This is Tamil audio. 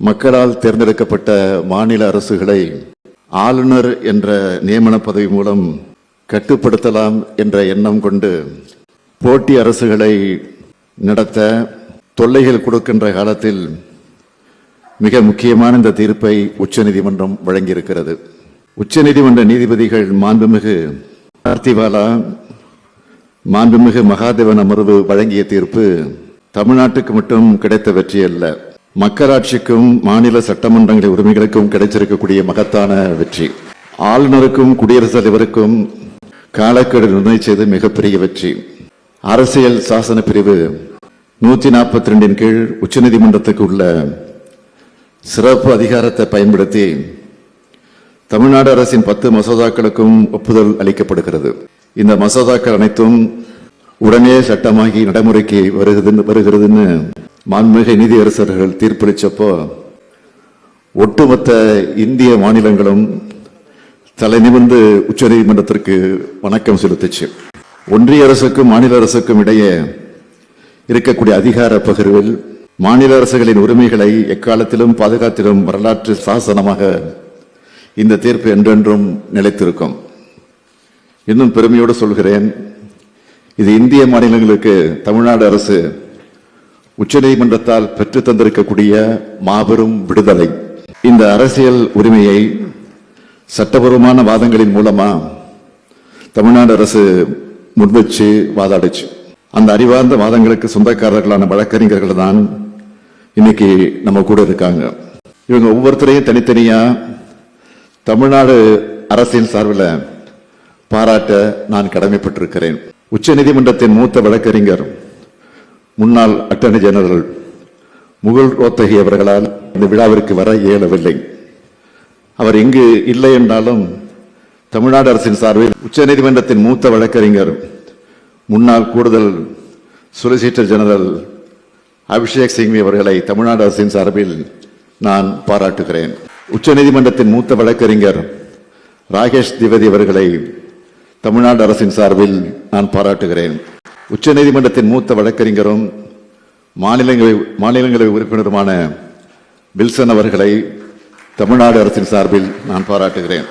மக்களால் தேர்ந்தெடுக்கப்பட்ட மாநில அரசுகளை ஆளுநர் என்ற நியமன பதவி மூலம் கட்டுப்படுத்தலாம் என்ற எண்ணம் கொண்டு போட்டி அரசுகளை நடத்த தொல்லைகள் கொடுக்கின்ற காலத்தில் மிக முக்கியமான இந்த தீர்ப்பை உச்சநீதிமன்றம் வழங்கியிருக்கிறது. உச்சநீதிமன்ற நீதிபதிகள் மாண்புமிகு பார்த்திவாலா மாண்புமிகு மகாதேவன் அமர்வு வழங்கிய தீர்ப்பு தமிழ்நாட்டுக்கு மட்டும் கிடைத்த வெற்றி அல்ல மக்களாட்சிக்கும் மாநில சட்டமன்றங்களின் உரிமைகளுக்கும் கிடைச்சிருக்கக்கூடிய மகத்தான வெற்றி. ஆளுநருக்கும் குடியரசுத் தலைவருக்கும் காலக்கெடு நிர்ணயிச்சது மிகப்பெரிய வெற்றி. அரசியல் சாசன பிரிவு நூத்தி நாற்பத்தி ரெண்டின் கீழ் உச்சநீதிமன்றத்துக்கு உள்ள சிறப்பு அதிகாரத்தை பயன்படுத்தி தமிழ்நாடு அரசின் பத்து மசோதாக்களுக்கும் ஒப்புதல் அளிக்கப்படுகிறது. இந்த மசோதாக்கள் அனைத்தும் உடனே சட்டமாகி நடைமுறைக்கு வருகிறது வருகிறதுன்னு மாண்புமிகு நீதியரசர்கள் தீர்ப்பளிச்சப்போ ஒட்டுமொத்த இந்திய மாநிலங்களும் தலை நிமிர்ந்து உச்சநீதிமன்றத்திற்கு வணக்கம் செலுத்துச்சு. ஒன்றிய அரசுக்கும் மாநில அரசுக்கும் இடையே இருக்கக்கூடிய அதிகார பகிர்வில் மாநில அரசுகளின் உரிமைகளை எக்காலத்திலும் பாதுகாத்திலும் வரலாற்று சாசனமாக இந்த தீர்ப்பு என்றென்றும் நிலைத்திருக்கும். இன்னும் பெருமையோடு சொல்கிறேன் இது இந்திய மாநிலங்களுக்கு தமிழ்நாடு அரசு உச்சநீதிமன்றத்தால் பெற்று தந்திருக்கக்கூடிய மாபெரும் விடுதலை. இந்த அரசியல் உரிமையை சட்டபூர்வமான வாதங்களின் மூலமா தமிழ்நாடு அரசு முன்வச்சு வாதாடுச்சு. அந்த அறிவார்ந்த வாதங்களுக்கு சொந்தக்காரர்களான வழக்கறிஞர்கள் தான் இன்னைக்கு நம்ம கூட இருக்காங்க. இவங்க ஒவ்வொருத்தரையும் தனித்தனியா தமிழ்நாடு அரசின் சார்பில் பாராட்ட நான் கடமைப்பட்டிருக்கிறேன். உச்சநீதிமன்றத்தின் மூத்த வழக்கறிஞர் முன்னாள் அட்டர்னி ஜெனரல் முகுல் ரோத்தகி அவர்களால் இந்த விழாவிற்கு வர இயலவில்லை. அவர் இங்கு இல்லை என்றாலும் தமிழ்நாடு அரசின் சார்பில் உச்சநீதிமன்றத்தின் மூத்த வழக்கறிஞர் முன்னாள் கூடுதல் சொலிசிட்டர் ஜெனரல் அபிஷேக் சிங்வி அவர்களை தமிழ்நாடு அரசின் சார்பில் நான் பாராட்டுகிறேன். உச்சநீதிமன்றத்தின் மூத்த வழக்கறிஞர் ராகேஷ் திவதி அவர்களை தமிழ்நாடு அரசின் சார்பில் நான் பாராட்டுகிறேன். உச்சநீதிமன்றத்தின் மூத்த வழக்கறிஞரும் மாநிலங்களவை மாநிலங்களவை உறுப்பினருமான வில்சன் அவர்களை தமிழ்நாடு அரசின் சார்பில் நான் பாராட்டுகிறேன்.